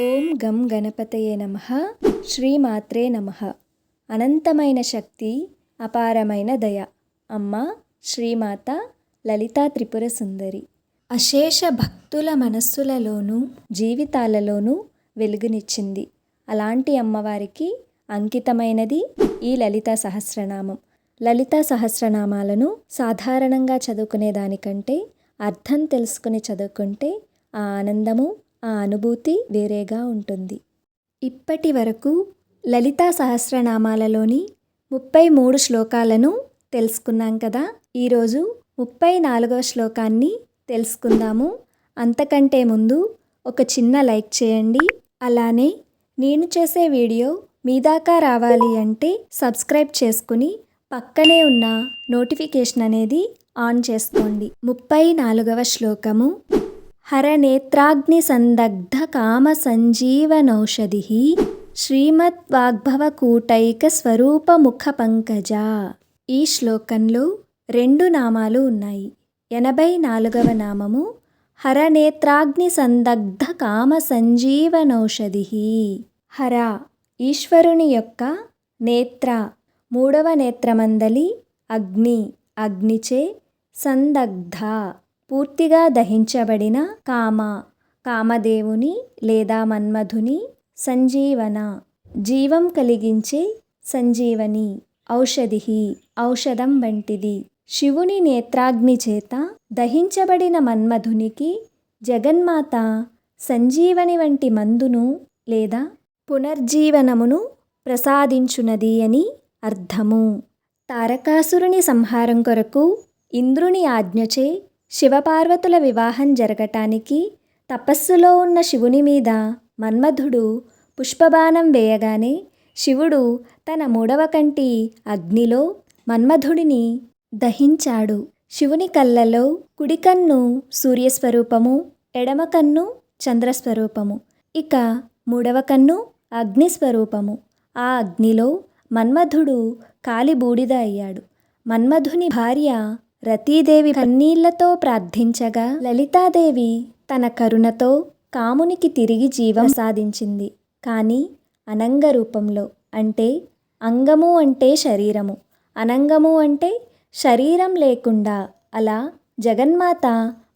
ఓం గం గణపతయే నమ. శ్రీమాత్రే నమ. అనంతమైన శక్తి అపారమైన దయ. అమ్మ శ్రీమాత లలితా త్రిపుర సుందరి. అశేష భక్తుల మనస్సులలోనూ జీవితాలలోనూ వెలుగునిచ్చింది. అలాంటి అమ్మవారికి అంకితమైనది ఈ లలితా సహస్రనామం. లలితా సహస్రనామాలను సాధారణంగా చదువుకునే దానికంటే అర్థం తెలుసుకుని చదువుకుంటే ఆ ఆనందము ఆ అనుభూతి వేరేగా ఉంటుంది. ఇప్పటి వరకు లలితా సహస్రనామాలలోని ముప్పై మూడు శ్లోకాలను తెలుసుకున్నాం కదా. ఈరోజు ముప్పై నాలుగవ శ్లోకాన్ని తెలుసుకుందాము. అంతకంటే ముందు ఒక చిన్న లైక్ చేయండి. అలానే నేను చేసే వీడియో మీ దాకా రావాలి అంటే సబ్స్క్రైబ్ చేసుకుని పక్కనే ఉన్న నోటిఫికేషన్ అనేది ఆన్ చేసుకోండి. ముప్పై నాలుగవ శ్లోకము. హరనేత్రాగ్ని సందగ్ధ కామ సంజీవనౌషధి శ్రీమద్వాగ్భవకూటైక స్వరూపముఖ పంకజ ఈ శ్లోకంలో రెండు నామాలు ఉన్నాయి. ఎనభై నాలుగవ నామము హరనేత్రాగ్ని సందగ్ధ కామ సంజీవనౌషధి హర ఈశ్వరుని యొక్క నేత్ర. మూడవ నేత్రమందలి అగ్ని. అగ్నిచే సందగ్ధ. పూర్తిగా దహించబడిన కామ కామదేవుని లేదా మన్మధుని సంజీవన. జీవం కలిగించే సంజీవని ఔషధి ఔషధం వంటిది. శివుని నేత్రాగ్ని చేత దహించబడిన మన్మధునికి జగన్మాత సంజీవని వంటి మందును లేదా పునర్జీవనమును ప్రసాదించునది అని అర్థము. తారకాసురుని సంహారం కొరకు ఇంద్రుని ఆజ్ఞచే శివపార్వతుల వివాహం జరగటానికి తపస్సులో ఉన్న శివుని మీద మన్మధుడు పుష్పబాణం వేయగానే శివుడు తన మూడవ కంటి అగ్నిలో మన్మధుడిని దహించాడు. శివుని కళ్ళలో కుడికన్ను సూర్యస్వరూపము ఎడమ కన్ను చంద్రస్వరూపము ఇక మూడవ కన్ను అగ్నిస్వరూపము. ఆ అగ్నిలో మన్మధుడు కాలి బూడిద అయ్యాడు. మన్మధుని భార్య రతీదేవి కన్నీళ్ళతో ప్రార్థించగా లలితాదేవి తన కరుణతో కామునికి తిరిగి జీవం సాధించింది. కానీ అనంగ రూపంలో అంటే అంగము అంటే శరీరము. అనంగము అంటే శరీరం లేకుండా అలా జగన్మాత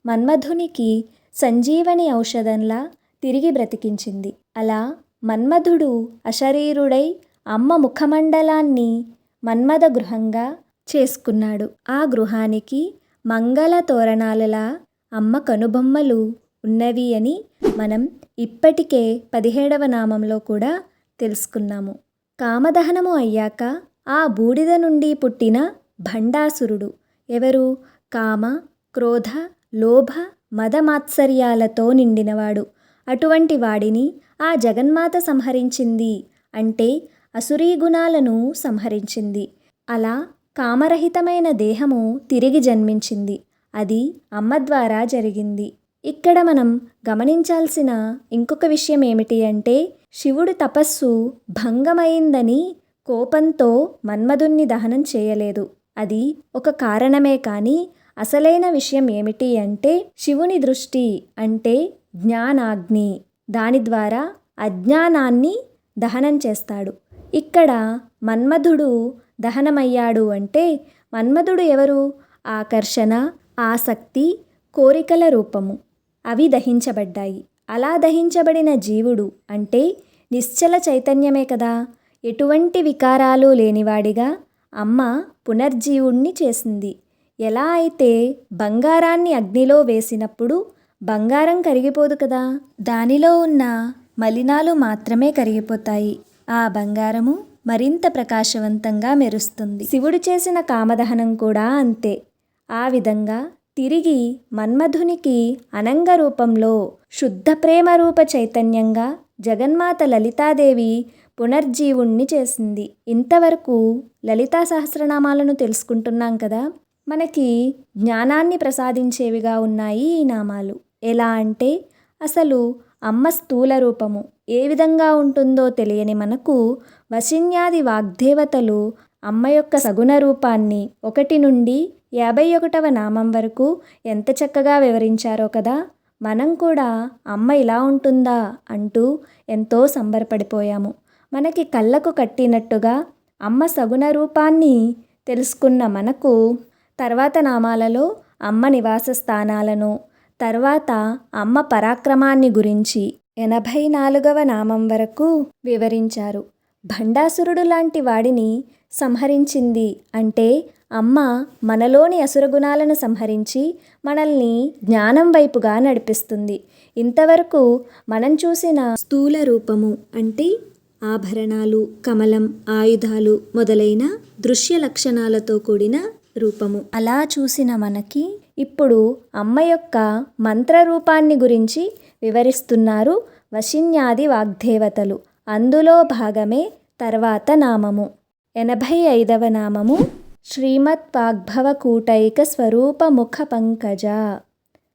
మన్మధునికి సంజీవని ఔషధంలా తిరిగి బ్రతికించింది. అలా మన్మధుడు అశరీరుడై అమ్మ ముఖమండలాన్ని మన్మథ గృహంగా చేసుకున్నాడు. ఆ గృహానికి మంగళ తోరణాలలా అమ్మ కనుబొమ్మలు ఉన్నవి అని మనం ఇప్పటికే పదిహేడవ నామంలో కూడా తెలుసుకున్నాము. కామదహనము అయ్యాక ఆ బూడిద నుండి పుట్టిన భండాసురుడు ఎవరు? కామ క్రోధ లోభ మదమాత్సర్యాలతో నిండినవాడు. అటువంటి వాడిని ఆ జగన్మాత సంహరించింది అంటే అసురీ గుణాలను సంహరించింది. అలా కామరహితమైన దేహము తిరిగి జన్మించింది. అది అమ్మ ద్వారా జరిగింది. ఇక్కడ మనం గమనించాల్సిన ఇంకొక విషయం ఏమిటి అంటే శివుడు తపస్సు భంగమైందని కోపంతో మన్మధుణ్ణి దహనం చేయలేదు. అది ఒక కారణమే కానీ అసలైన విషయం ఏమిటి అంటే శివుని దృష్టి అంటే జ్ఞానాగ్ని. దాని ద్వారా అజ్ఞానాన్ని దహనం చేస్తాడు. ఇక్కడ మన్మధుడు దహనమయ్యాడు అంటే మన్మధుడు ఎవరు? ఆకర్షణ ఆసక్తి కోరికల రూపము. అవి దహించబడ్డాయి. అలా దహించబడిన జీవుడు అంటే నిశ్చల చైతన్యమే కదా. ఎటువంటి వికారాలు లేనివాడిగా అమ్మ పునర్జీవుణ్ణి చేసింది. ఎలా అయితే బంగారాన్ని అగ్నిలో వేసినప్పుడు బంగారం కరిగిపోదు కదా. దానిలో ఉన్న మలినాలు మాత్రమే కరిగిపోతాయి. ఆ బంగారము మరింత ప్రకాశవంతంగా మెరుస్తుంది. శివుడు చేసిన కామదహనం కూడా అంతే. ఆ విధంగా తిరిగి మన్మధునికి అనంగ రూపంలో శుద్ధ ప్రేమ రూప చైతన్యంగా జగన్మాత లలితాదేవి పునర్జీవుణ్ణి చేసింది. ఇంతవరకు లలితా సహస్రనామాలను తెలుసుకుంటున్నాం కదా? మనకి జ్ఞానాన్ని ప్రసాదించేవిగా ఉన్నాయి ఈ నామాలు. ఎలా అంటే అసలు అమ్మ స్థూల రూపము ఏ విధంగా ఉంటుందో తెలియని మనకు వశిన్యాది వాగ్దేవతలు అమ్మ యొక్క సగుణ రూపాన్ని ఒకటి నుండి యాభై ఒకటవ నామం వరకు ఎంత చక్కగా వివరించారో కదా? మనం కూడా అమ్మ ఇలా ఉంటుందా? అంటూ ఎంతో సంబరపడిపోయాము. మనకి కళ్ళకు కట్టినట్టుగా అమ్మ సగుణ రూపాన్ని తెలుసుకున్న మనకు తర్వాత నామాలలో అమ్మ నివాస స్థానాలను తర్వాత అమ్మ పరాక్రమాన్ని గురించి ఎనభై నాలుగవ నామం వరకు వివరించారు. భండాసురుడు లాంటి వాడిని సంహరించింది అంటే అమ్మ మనలోని అసురగుణాలను సంహరించి మనల్ని జ్ఞానం వైపుగా నడిపిస్తుంది. ఇంతవరకు మనం చూసిన స్థూల రూపము అంటే ఆభరణాలు కమలం ఆయుధాలు మొదలైన దృశ్య లక్షణాలతో కూడిన రూపము. అలా చూసిన మనకి ఇప్పుడు అమ్మ యొక్క మంత్ర రూపాన్ని గురించి వివరిస్తున్నారు వశిన్యాది వాగ్దేవతలు. అందులో భాగమే తర్వాత నామము. ఎనభై ఐదవ నామము శ్రీమత్ వాగ్భవ కూటైక స్వరూప ముఖ పంకజ.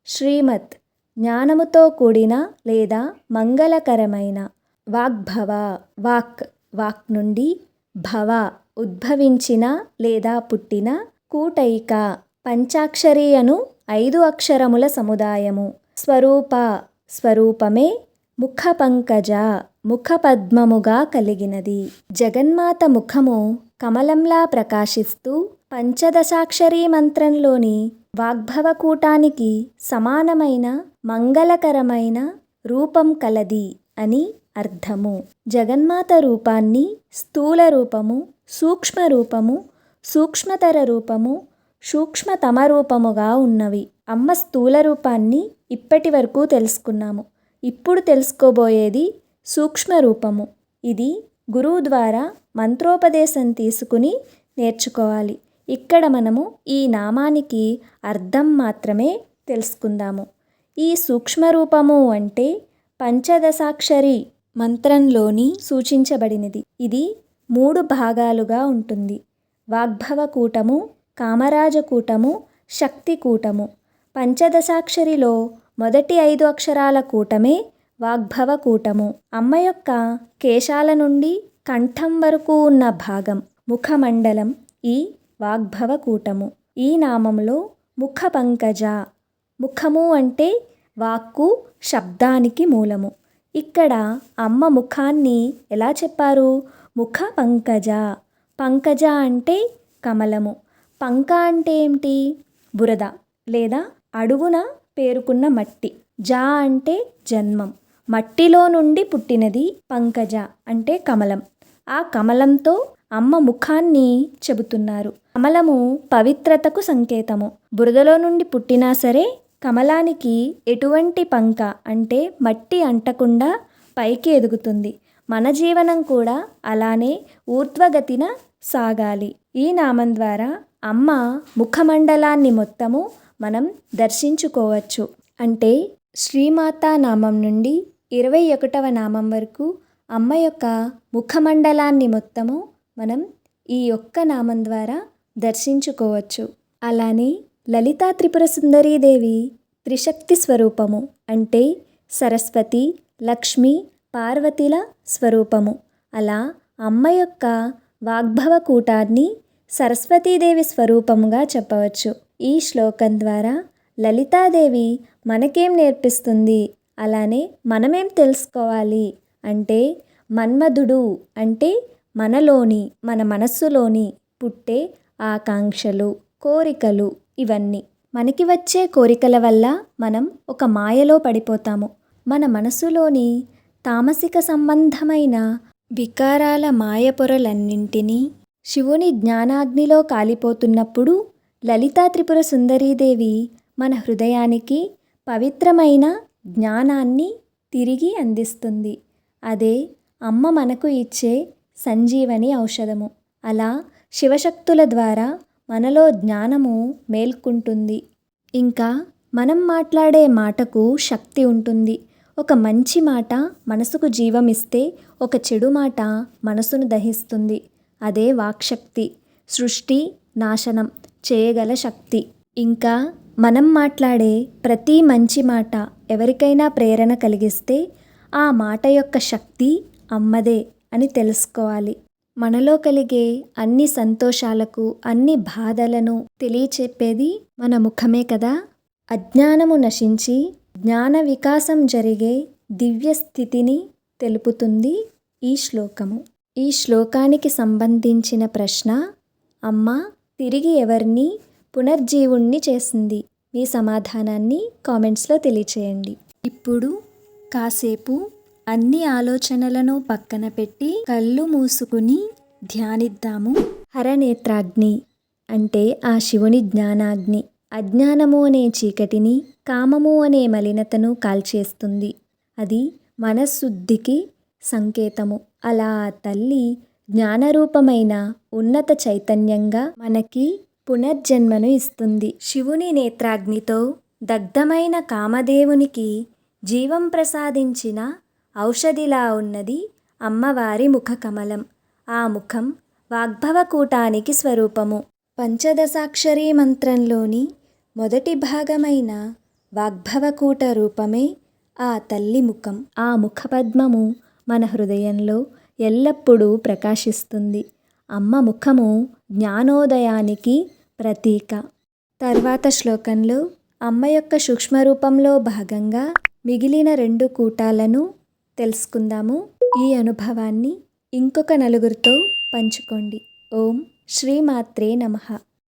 శ్రీమత్ జ్ఞానముతో కూడిన లేదా మంగళకరమైన వాగ్భవ వాక్ వాక్ నుండి భవ ఉద్భవించిన లేదా పుట్టిన కూటైక పంచాక్షరి అను ఐదు అక్షరముల సముదాయము. స్వరూప స్వరూపమే ముఖ పంకజ ముఖపద్మముగా కలిగినది. జగన్మాత ముఖము కమలంలా ప్రకాశిస్తూ పంచదశాక్షరీ మంత్రంలోని వాగ్భవకూటానికి సమానమైన మంగళకరమైన రూపం కలది అని అర్థము. జగన్మాత రూపాన్ని స్థూల రూపము సూక్ష్మ రూపము సూక్ష్మతర రూపము సూక్ష్మతమ రూపముగా ఉన్నవి. అమ్మ స్థూల రూపాన్ని ఇప్పటి వరకు తెలుసుకున్నాము. ఇప్పుడు తెలుసుకోబోయేది సూక్ష్మ రూపము. ఇది గురువు ద్వారా మంత్రోపదేశం తీసుకుని నేర్చుకోవాలి. ఇక్కడ మనము ఈ నామానికి అర్థం మాత్రమే తెలుసుకుందాము. ఈ సూక్ష్మ రూపము అంటే పంచదశాక్షరి మంత్రంలోని సూచించబడినది. ఇది మూడు భాగాలుగా ఉంటుంది. వాగ్భవ కూటము కామరాజ కూటము శక్తి కూటము. పంచదశాక్షరిలో మొదటి ఐదు అక్షరాల కూటమే వాగ్భవ కూటము. అమ్మ యొక్క కేశాల నుండి కంఠం వరకు ఉన్న భాగం ముఖమండలం ఈ వాగ్భవ కూటము. ఈ నామంలో ముఖ పంకజ ముఖము అంటే వాక్కు శబ్దానికి మూలము. ఇక్కడ అమ్మ ముఖాన్ని ఎలా చెప్పారు? ముఖ పంకజ. పంకజ అంటే కమలము. పంక అంటే ఏమిటి? బురద లేదా అడుగున పేరుకున్న మట్టి. జా అంటే జన్మం. మట్టిలో నుండి పుట్టినది పంకజ అంటే కమలం. ఆ కమలంతో అమ్మ ముఖాన్ని చెబుతున్నారు. కమలము పవిత్రతకు సంకేతము. బురదలో నుండి పుట్టినా సరే కమలానికి ఎటువంటి పంక అంటే మట్టి అంటకుండా పైకి ఎదుగుతుంది. మన జీవనం కూడా అలానే ఊర్ధ్వగతిన సాగాలి. ఈ నామం ద్వారా అమ్మ ముఖమండలాన్ని మొత్తము మనం దర్శించుకోవచ్చు. అంటే శ్రీమాతా నామం నుండి ఇరవై ఒకటవ నామం వరకు అమ్మ యొక్క ముఖమండలాన్ని మొత్తము మనం ఈ ఒక్క నామం ద్వారా దర్శించుకోవచ్చు. అలానే లలితా త్రిపుర సుందరీదేవి త్రిశక్తి స్వరూపము అంటే సరస్వతి లక్ష్మి పార్వతిల స్వరూపము. అలా అమ్మ యొక్క వాగ్భవ కూటాన్ని సరస్వతీదేవి స్వరూపముగా చెప్పవచ్చు. ఈ శ్లోకం ద్వారా లలితాదేవి మనకేం నేర్పిస్తుంది? అలానే మనమేం తెలుసుకోవాలి? అంటే మన్మధుడు అంటే మనలోని మన మనస్సులోని పుట్టే ఆకాంక్షలు కోరికలు ఇవన్నీ. మనకి వచ్చే కోరికల వల్ల మనం ఒక మాయలో పడిపోతాము. మన మనసులోని తామసిక సంబంధమైన వికారాల మాయ పొరలన్నింటినీ శివుని జ్ఞానాగ్నిలో కాలిపోతున్నప్పుడు లలితా త్రిపుర సుందరీదేవి మన హృదయానికి పవిత్రమైన జ్ఞానాన్ని తిరిగి అందిస్తుంది. అదే అమ్మ మనకు ఇచ్చే సంజీవని ఔషధము. అలా శివశక్తుల ద్వారా మనలో జ్ఞానము మేల్కుంటుంది. ఇంకా మనం మాట్లాడే మాటకు శక్తి ఉంటుంది. ఒక మంచి మాట మనసుకు జీవమిస్తే ఒక చెడు మాట మనసును దహిస్తుంది. అదే వాక్శక్తి సృష్టి నాశనం. చేయగల శక్తి. ఇంకా మనం మాట్లాడే ప్రతి మంచి మాట ఎవరికైనా ప్రేరణ కలిగిస్తే ఆ మాట యొక్క శక్తి అమ్మదే అని తెలుసుకోవాలి. మనలో కలిగే అన్ని సంతోషాలకు అన్ని బాధలను తెలియచెప్పేది మన ముఖమే కదా? అజ్ఞానము నశించి జ్ఞాన వికాసం జరిగే దివ్య స్థితిని తెలుపుతుంది ఈ శ్లోకము. ఈ శ్లోకానికి సంబంధించిన ప్రశ్న అమ్మ తిరిగి ఎవరిని పునర్జీవుణ్ణి చేసింది? మీ సమాధానాన్ని కామెంట్స్లో తెలియచేయండి. ఇప్పుడు కాసేపు అన్ని ఆలోచనలను పక్కన పెట్టి కళ్ళు మూసుకుని ధ్యానిద్దాము. హరనేత్రాగ్ని అంటే ఆ శివుని జ్ఞానాగ్ని. అజ్ఞానము అనే చీకటిని కామము అనే మలినతను కాల్చేస్తుంది. అది మనశుద్ధికి సంకేతము. అలా తల్లి జ్ఞానరూపమైన ఉన్నత చైతన్యంగా మనకి పునర్జన్మను ఇస్తుంది. శివుని నేత్రాగ్నితో దగ్ధమైన కామదేవునికి జీవం ప్రసాదించిన ఔషధిలా ఉన్నది అమ్మవారి ముఖ కమలం ఆ ముఖం వాగ్భవకూటానికి స్వరూపము. పంచదశాక్షరీ మంత్రంలోని మొదటి భాగమైన వాగ్భవకూట రూపమే ఆ తల్లి ముఖం. ఆ ముఖపద్మము మన హృదయంలో ఎల్లప్పుడూ ప్రకాశిస్తుంది. అమ్మ ముఖము జ్ఞానోదయానికి ప్రతీక. తర్వాత శ్లోకంలో అమ్మ యొక్క సూక్ష్మరూపంలో భాగంగా మిగిలిన రెండు కూటాలను తెలుసుకుందాము. ఈ అనుభవాన్ని ఇంకొక నలుగురితో పంచుకోండి. ఓం శ్రీమాత్రే నమః.